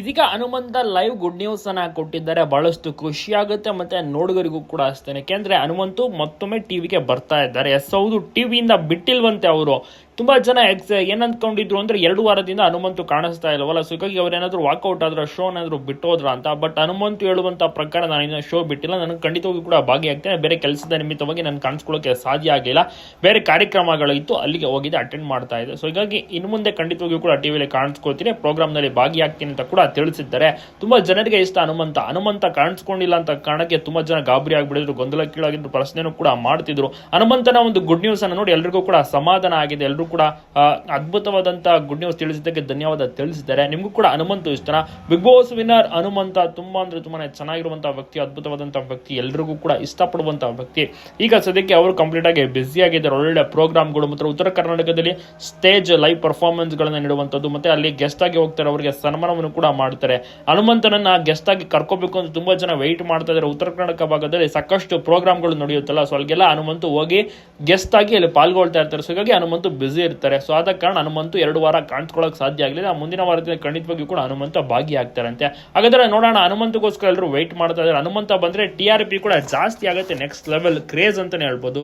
ಇದೀಗ Hanumantha live good news ಅನ್ನ ಕೊಟ್ಟಿದ್ದಾರೆ. ಬಹಳಷ್ಟು ಖುಷಿ ಆಗುತ್ತೆ ಮತ್ತೆ ನೋಡುಗರಿಗೂ ಕೂಡ ಅಷ್ಟೇ ಯಾಕೆಂದ್ರೆ ಹನುಮಂತು ಮತ್ತೊಮ್ಮೆ ಟಿವಿಗೆ ಬರ್ತಾ ಇದ್ದಾರೆ. ಎಸ್ ಹೌದು ಟಿವಿಯಿಂದ ಬಿಟ್ಟಿಲ್ವಂತೆ ಅವರು. ತುಂಬಾ ಜನ ಎಕ್ಸ್ ಏನು ಅಂದ್ಕೊಂಡಿದ್ರು ಅಂದ್ರೆ ಎರಡು ವಾರದಿಂದ ಹನುಮಂತು ಕಾಣಿಸ್ತಾ ಇಲ್ಲವಲ್ಲ ಸೊ ಹೀಗಾಗಿ ಅವರೇನಾದರೂ ವಾಕೌಟ್ ಆದರೆ ಶೋ ಏನಾದರೂ ಬಿಟ್ಟೋದ್ರ ಅಂತ? ಬಟ್ ಹನುಮಂತು ಹೇಳುವಂತ ಪ್ರಕಾರ ನಾನು ಇನ್ನೂ ಶೋ ಬಿಟ್ಟಿಲ್ಲ. ನನಗೆ ಖಂಡಿತವಾಗಿ ಕೂಡ ಭಾಗಿಯಾಗ್ತೇನೆ. ಬೇರೆ ಕೆಲಸದ ನಿಮಿತ್ತವಾಗಿ ನಾನು ಕಾಣಿಸ್ಕೊಳ್ಳೋಕೆ ಸಾಧ್ಯ ಆಗಿಲ್ಲ. ಬೇರೆ ಕಾರ್ಯಕ್ರಮಗಳಿತ್ತು ಅಲ್ಲಿಗೆ ಹೋಗಿದ್ದೆ ಅಟೆಂಡ್ ಮಾಡ್ತಾ ಇದೆ ಸೊ ಹೀಗಾಗಿ ಇನ್ನು ಮುಂದೆ ಖಂಡಿತವಾಗಿಯೂ ಕೂಡ ಟಿವಿಲಿ ಕಾಣಿಸ್ಕೊಳ್ತೀನಿ. ಪ್ರೋಗ್ರಾಮ್ನಲ್ಲಿ ಭಾಗಿಯಾಗ್ತೀನಿ ಅಂತ ಕೂಡ ತಿಳಿಸಿದ್ದಾರೆ. ತುಂಬ ಜನರಿಗೆ ಇಷ್ಟ ಹನುಮಂತ. ಹನುಮಂತ ಕಾಣಿಸ್ಕೊಂಡಿಲ್ಲ ಅಂತ ಕಾರಣಕ್ಕೆ ತುಂಬ ಜನ ಗಾಬರಿ ಗೊಂದಲ ಗೊಂದಲಕ್ಕೀಡಾಗಿದ್ರು ಪ್ರಶ್ನೆನೂ ಕೂಡ ಮಾಡ್ತಿದ್ರು. ಹನುಮಂತನ ಒಂದು ಗುಡ್ ನ್ಯೂಸ್ ಅನ್ನು ನೋಡಿ ಎಲ್ರಿಗೂ ಕೂಡ ಸಮಾಧಾನ ಆಗಿದೆ. ಎಲ್ಲರೂ ಕೂಡ ಅದ್ಭುತವಾದಂತಹ ಅದ್ಭುತವಾದಂತ ಗುಡ್ ನ್ಯೂಸ್ ತಿಳಿಸಿದ್ದಕ್ಕೆ ಧನ್ಯವಾದ ತಿಳಿಸಿದ್ದಾರೆ. ನಿಮಗೂ ಕೂಡ ಹನುಮಂತು ಇಷ್ಟನ ಬಿಗ್ ಬಾಸ್ ವಿನ್ನರ್ ಹನುಮಂತ ತುಂಬಾ ಅಂದ್ರೆ ತುಂಬಾನೇ ಚೆನ್ನಾಗಿರುವಂತಹ ವ್ಯಕ್ತಿ ಅದ್ಭುತವಾದಂತಹ ವ್ಯಕ್ತಿ, ಎಲ್ರಿಗೂ ಕೂಡ ಇಷ್ಟಪಡುವಂತಹ ವ್ಯಕ್ತಿ. ಈಗ ಸದ್ಯಕ್ಕೆ ಅವರು ಕಂಪ್ಲೀಟ್ ಆಗಿ ಬ್ಯುಸಿ ಆಗಿದ್ದಾರೆ. ಒಳ್ಳೆ ಪ್ರೋಗ್ರಾಮ್ಗಳು ಮತ್ತು ಉತ್ತರ ಕರ್ನಾಟಕದಲ್ಲಿ ಸ್ಟೇಜ್ ಲೈವ್ ಪರ್ಫಾರ್ಮೆನ್ಸ್ ಗಳನ್ನ ನೀಡುವಂತದ್ದು ಮತ್ತೆ ಅಲ್ಲಿ ಗೆಸ್ಟ್ ಆಗಿ ಹೋಗ್ತಾರೆ. ಅವರಿಗೆ ಸನ್ಮಾನವನ್ನು ಕೂಡ ಮಾಡ್ತಾರೆ. ಹನುಮಂತನನ್ನ ಗೆಸ್ಟ್ ಆಗಿ ಕರ್ಕೋಬೇಕು ಅಂತ ತುಂಬಾ ಜನ ವೆಯ್ಟ್ ಮಾಡ್ತಾ ಇದ್ದಾರೆ. ಉತ್ತರ ಕರ್ನಾಟಕ ಭಾಗದಲ್ಲಿ ಸಾಕಷ್ಟು ಪ್ರೋಗ್ರಾಮ್ಗಳು ನಡೆಯುತ್ತಲ್ಲ. ಸೊ ಅಲ್ಲಿಗೆಲ್ಲ ಹನುಮಂತು ಹೋಗಿ ಗೆಸ್ಟ್ ಆಗಿ ಅಲ್ಲಿ ಪಾಲ್ಗೊಳ್ತಾ ಇರ್ತಾರೆ. ಸೊ ಹೀಗಾಗಿ ಹನುಮಂತು ಬ್ಯುಸಿ ಇರ್ತಾರೆ. ಸೊ ಆದ ಕಾರಣ ಹನುಮಂತು ಎರಡು ವಾರ ಕಾಣಿಸ್ಕೊಳ್ಳೋಕೆ ಸಾಧ್ಯ ಆಗಲಿಲ್ಲ. ಮುಂದಿನ ವಾರದಲ್ಲಿ ಖಂಡಿತವಾಗಿಯೂ ಕೂಡ ಹನುಮಂತ ಭಾಗಿಯಾಗ್ತಾರಂತೆ. ಹಾಗಾದ್ರೆ ನೋಡೋಣ, ಹನುಮಂತಗೋಸ್ಕರ ಎಲ್ಲರೂ ವೆಯ್ಟ್ ಮಾಡ್ತಾ ಇದ್ದಾರೆ. ಹನುಮಂತ ಬಂದ್ರೆ ಟಿ ಕೂಡ ಜಾಸ್ತಿ ಆಗುತ್ತೆ ನೆಕ್ಸ್ಟ್ ಲೆವೆಲ್ ಕ್ರೇಜ್ ಅಂತಾನೆ ಹೇಳ್ಬೋದು.